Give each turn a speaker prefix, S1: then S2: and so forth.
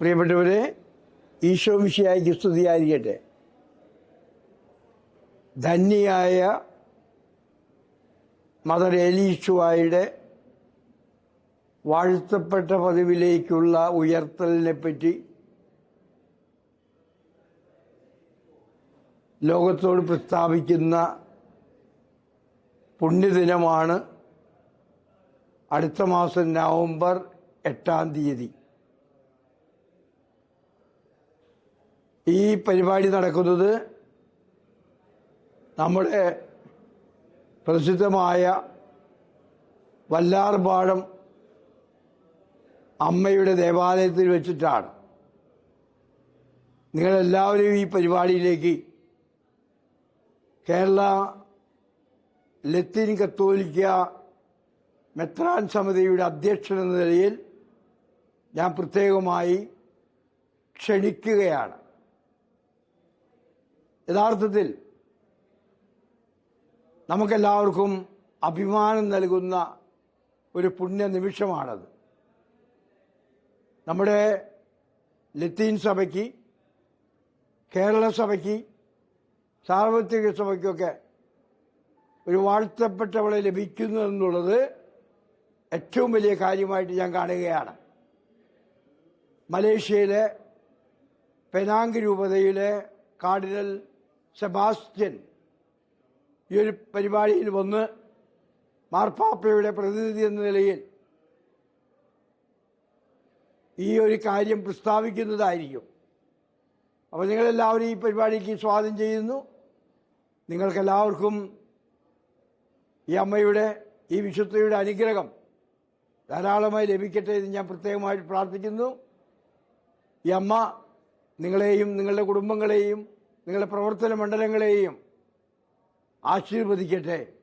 S1: പ്രിയപ്പെട്ടവരെ ഈശോ വിഷയായി സ്തുതിയായിരിക്കട്ടെ. ധന്യയായ മദർ ഏലീഷുവായുടെ വാഴ്ത്തപ്പെട്ട പതിവിലേക്കുള്ള ഉയർത്തലിനെ പറ്റി ലോകത്തോട് പ്രസ്താവിക്കുന്ന പുണ്യദിനമാണ് അടുത്ത മാസം നവംബർ എട്ടാം തീയതി. ഈ പരിപാടി നടക്കുന്നത് നമ്മുടെ പ്രസിദ്ധമായ വല്ലാർപാടം അമ്മയുടെ ദേവാലയത്തിൽ വെച്ചിട്ടാണ്. നിങ്ങളെല്ലാവരും ഈ പരിപാടിയിലേക്ക് കേരള ലത്തീൻ കത്തോലിക്ക മെത്രാൻ സമിതിയുടെ അധ്യക്ഷൻ എന്ന നിലയിൽ ഞാൻ പ്രത്യേകമായി ക്ഷണിക്കുകയാണ്. യഥാർത്ഥത്തിൽ നമുക്കെല്ലാവർക്കും അഭിമാനം നൽകുന്ന ഒരു പുണ്യ നിമിഷമാണത്. നമ്മുടെ ലത്തീൻ സഭയ്ക്ക് കേരള സഭയ്ക്ക് സാർവത്രിക സഭയ്ക്കൊക്കെ ഒരു വാഴ്ത്തപ്പെട്ടവളെ ലഭിക്കുന്നു എന്നുള്ളത് ഏറ്റവും വലിയ കാര്യമായിട്ട് ഞാൻ കാണുകയാണ്. മലേഷ്യയിലെ പെനാങ് രൂപതയിലെ കാർഡിനൽ സെബാസ്റ്റ്യൻ. ഈ ഒരു പരിപാടിയിൽ വന്ന് മാർപ്പാപ്പയുടെ പ്രതിനിധി എന്ന നിലയിൽ ഈ ഒരു കാര്യം പ്രസ്താവിക്കുന്നതായിരിക്കും. അപ്പോൾ നിങ്ങളെല്ലാവരും ഈ പരിപാടിക്ക് സ്വാഗതം ചെയ്യുന്നു. നിങ്ങൾക്കെല്ലാവർക്കും ഈ അമ്മയുടെ ഈ വിശുദ്ധയുടെ അനുഗ്രഹം ധാരാളമായി ലഭിക്കട്ടെ എന്ന് ഞാൻ പ്രത്യേകമായിട്ട് പ്രാർത്ഥിക്കുന്നു. ഈ അമ്മ നിങ്ങളെയും നിങ്ങളുടെ കുടുംബങ്ങളെയും നിങ്ങളുടെ പ്രവർത്തന മണ്ഡലങ്ങളെയും ആശീർവദിക്കട്ടെ.